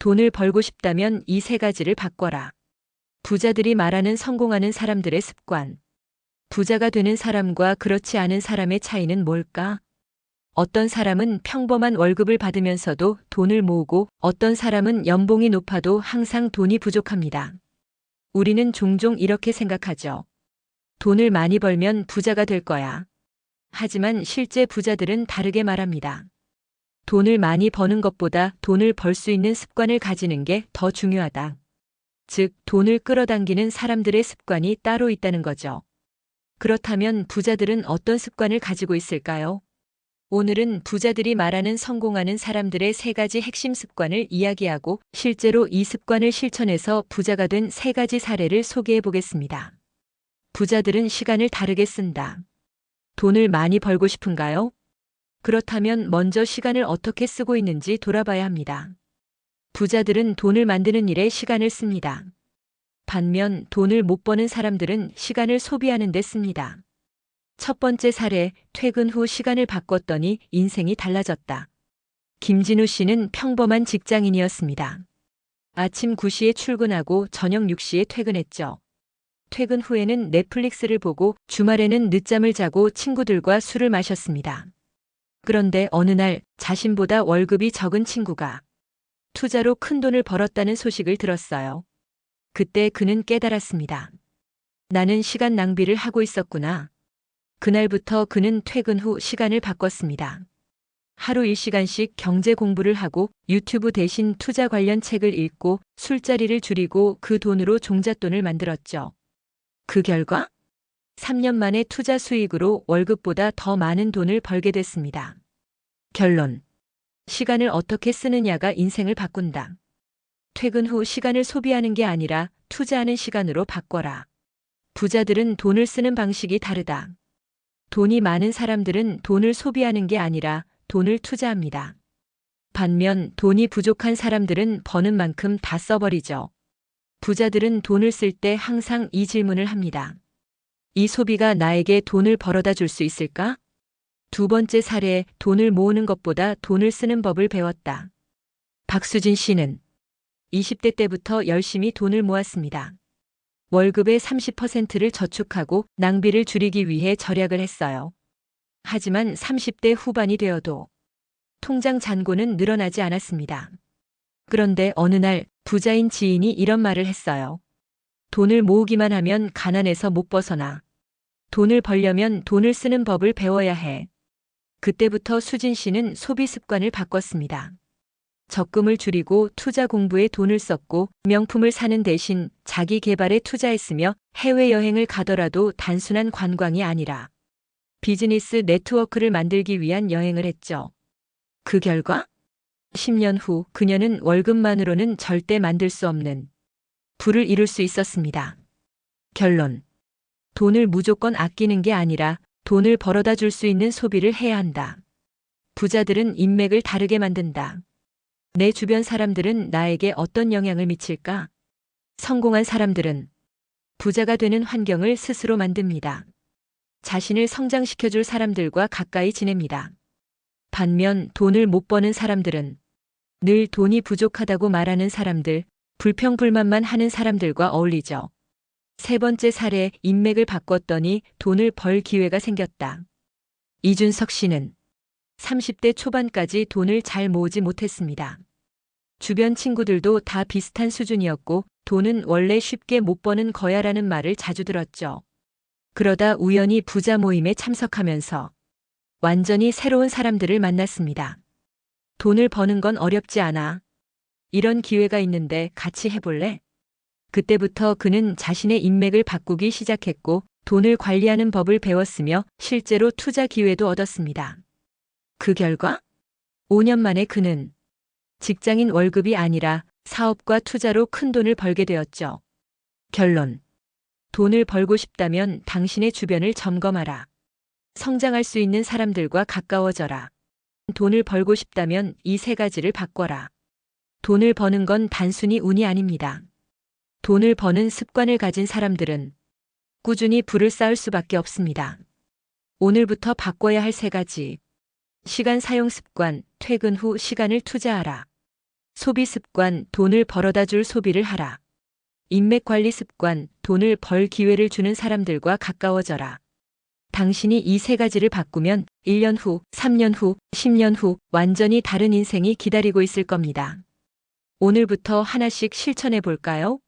돈을 벌고 싶다면 이 세 가지를 바꿔라. 부자들이 말하는 성공하는 사람들의 습관. 부자가 되는 사람과 그렇지 않은 사람의 차이는 뭘까? 어떤 사람은 평범한 월급을 받으면서도 돈을 모으고 어떤 사람은 연봉이 높아도 항상 돈이 부족합니다. 우리는 종종 이렇게 생각하죠. 돈을 많이 벌면 부자가 될 거야. 하지만 실제 부자들은 다르게 말합니다. 돈을 많이 버는 것보다 돈을 벌 수 있는 습관을 가지는 게 더 중요하다. 즉, 돈을 끌어당기는 사람들의 습관이 따로 있다는 거죠. 그렇다면 부자들은 어떤 습관을 가지고 있을까요? 오늘은 부자들이 말하는 성공하는 사람들의 세 가지 핵심 습관을 이야기하고 실제로 이 습관을 실천해서 부자가 된 세 가지 사례를 소개해 보겠습니다. 부자들은 시간을 다르게 쓴다. 돈을 많이 벌고 싶은가요? 그렇다면 먼저 시간을 어떻게 쓰고 있는지 돌아봐야 합니다. 부자들은 돈을 만드는 일에 시간을 씁니다. 반면 돈을 못 버는 사람들은 시간을 소비하는 데 씁니다. 첫 번째 사례, 퇴근 후 시간을 바꿨더니 인생이 달라졌다. 김진우 씨는 평범한 직장인이었습니다. 아침 9시에 출근하고 저녁 6시에 퇴근했죠. 퇴근 후에는 넷플릭스를 보고 주말에는 늦잠을 자고 친구들과 술을 마셨습니다. 그런데 어느 날 자신보다 월급이 적은 친구가 투자로 큰 돈을 벌었다는 소식을 들었어요. 그때 그는 깨달았습니다. 나는 시간 낭비를 하고 있었구나. 그날부터 그는 퇴근 후 시간을 바꿨습니다. 하루 1시간씩 경제 공부를 하고 유튜브 대신 투자 관련 책을 읽고 술자리를 줄이고 그 돈으로 종잣돈을 만들었죠. 그 결과 3년 만에 투자 수익으로 월급보다 더 많은 돈을 벌게 됐습니다. 결론. 시간을 어떻게 쓰느냐가 인생을 바꾼다. 퇴근 후 시간을 소비하는 게 아니라 투자하는 시간으로 바꿔라. 부자들은 돈을 쓰는 방식이 다르다. 돈이 많은 사람들은 돈을 소비하는 게 아니라 돈을 투자합니다. 반면 돈이 부족한 사람들은 버는 만큼 다 써버리죠. 부자들은 돈을 쓸 때 항상 이 질문을 합니다. 이 소비가 나에게 돈을 벌어다 줄 수 있을까? 두 번째 사례, 돈을 모으는 것보다 돈을 쓰는 법을 배웠다. 박수진 씨는 20대 때부터 열심히 돈을 모았습니다. 월급의 30%를 저축하고 낭비를 줄이기 위해 절약을 했어요. 하지만 30대 후반이 되어도 통장 잔고는 늘어나지 않았습니다. 그런데 어느 날 부자인 지인이 이런 말을 했어요. 돈을 모으기만 하면 가난해서 못 벗어나. 돈을 벌려면 돈을 쓰는 법을 배워야 해. 그때부터 수진 씨는 소비 습관을 바꿨습니다. 적금을 줄이고 투자 공부에 돈을 썼고 명품을 사는 대신 자기 개발에 투자했으며 해외여행을 가더라도 단순한 관광이 아니라 비즈니스 네트워크를 만들기 위한 여행을 했죠. 그 결과 10년 후 그녀는 월급만으로는 절대 만들 수 없는 부를 이룰 수 있었습니다. 결론. 돈을 무조건 아끼는 게 아니라 돈을 벌어다 줄 수 있는 소비를 해야 한다. 부자들은 인맥을 다르게 만든다. 내 주변 사람들은 나에게 어떤 영향을 미칠까? 성공한 사람들은 부자가 되는 환경을 스스로 만듭니다. 자신을 성장시켜줄 사람들과 가까이 지냅니다. 반면 돈을 못 버는 사람들은 늘 돈이 부족하다고 말하는 사람들, 불평불만만 하는 사람들과 어울리죠. 세 번째 사례 인맥을 바꿨더니 돈을 벌 기회가 생겼다. 이준석 씨는 30대 초반까지 돈을 잘 모으지 못했습니다. 주변 친구들도 다 비슷한 수준이었고 돈은 원래 쉽게 못 버는 거야라는 말을 자주 들었죠. 그러다 우연히 부자 모임에 참석하면서 완전히 새로운 사람들을 만났습니다. 돈을 버는 건 어렵지 않아. 이런 기회가 있는데 같이 해볼래? 그때부터 그는 자신의 인맥을 바꾸기 시작했고 돈을 관리하는 법을 배웠으며 실제로 투자 기회도 얻었습니다. 그 결과 5년 만에 그는 직장인 월급이 아니라 사업과 투자로 큰 돈을 벌게 되었죠. 결론. 돈을 벌고 싶다면 당신의 주변을 점검하라. 성장할 수 있는 사람들과 가까워져라. 돈을 벌고 싶다면 이 세 가지를 바꿔라. 돈을 버는 건 단순히 운이 아닙니다. 돈을 버는 습관을 가진 사람들은 꾸준히 부를 쌓을 수밖에 없습니다. 오늘부터 바꿔야 할 세 가지. 시간 사용 습관, 퇴근 후 시간을 투자하라. 소비 습관, 돈을 벌어다 줄 소비를 하라. 인맥 관리 습관, 돈을 벌 기회를 주는 사람들과 가까워져라. 당신이 이 세 가지를 바꾸면 1년 후, 3년 후, 10년 후 완전히 다른 인생이 기다리고 있을 겁니다. 오늘부터 하나씩 실천해 볼까요?